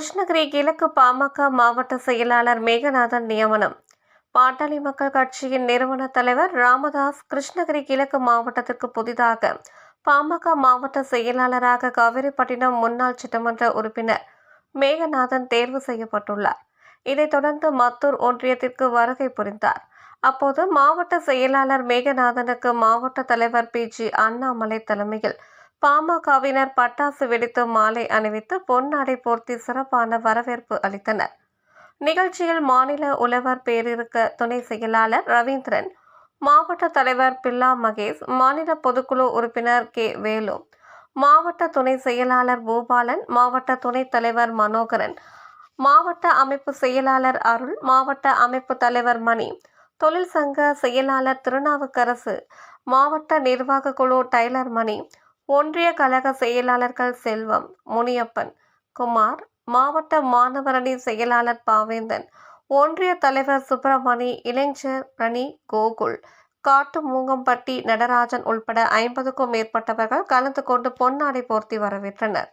கிருஷ்ணகிரி கிழக்கு பாமக மாவட்ட செயலாளர் மேகநாதன் நியமனம். பாட்டாளி மக்கள் கட்சியின் நிறுவன தலைவர் ராமதாஸ் கிருஷ்ணகிரி கிழக்கு மாவட்டத்திற்கு புதிதாக பாமக மாவட்ட செயலாளராக காவிரிப்பட்டினம் முன்னாள் சட்டமன்ற உறுப்பினர் மேகநாதன் தேர்வு செய்யப்பட்டுள்ளார். இதைத் தொடர்ந்து மத்தூர் ஒன்றியத்திற்கு வருகை புரிந்தார். அப்போது மாவட்ட செயலாளர் மேகநாதனுக்கு மாவட்ட தலைவர் பி. ஜி. அண்ணாமலை தலைமையில் பாமகவினர் பட்டாசு வெடித்து மாலை அணிவித்து பொன்னாடை போர்த்தி சிறப்பான வரவேற்பு அளித்தனர். நிகழ்ச்சியில் மாநில உழவர் பேரிருக்க துணை செயலாளர் ரவீந்திரன் மாவட்ட தலைவர் பில்லா மகேஷ் மாநில பொதுக்குழு உறுப்பினர் கே. வேலு மாவட்ட துணை செயலாளர் பூபாலன் மாவட்ட துணைத் தலைவர் மனோகரன் மாவட்ட அமைப்பு செயலாளர் அருள் மாவட்ட அமைப்பு தலைவர் மணி தொழில் சங்க செயலாளர் திருநாவுக்கரசு மாவட்ட நிர்வாக குழு டைலர் மணி ஒன்றிய கழக செயலாளர்கள் செல்வம் முனியப்பன் குமார் மாவட்ட மாணவரணி செயலாளர் பாவேந்தன் ஒன்றிய தலைவர் சுப்பிரமணி இளைஞர் ரணி கோகுல் காட்டு மூங்கம்பட்டி நடராஜன் உள்பட ஐம்பதுக்கும் மேற்பட்டவர்கள் கலந்து கொண்டு பொன்னாடை போர்த்தி வரவேற்றனர்.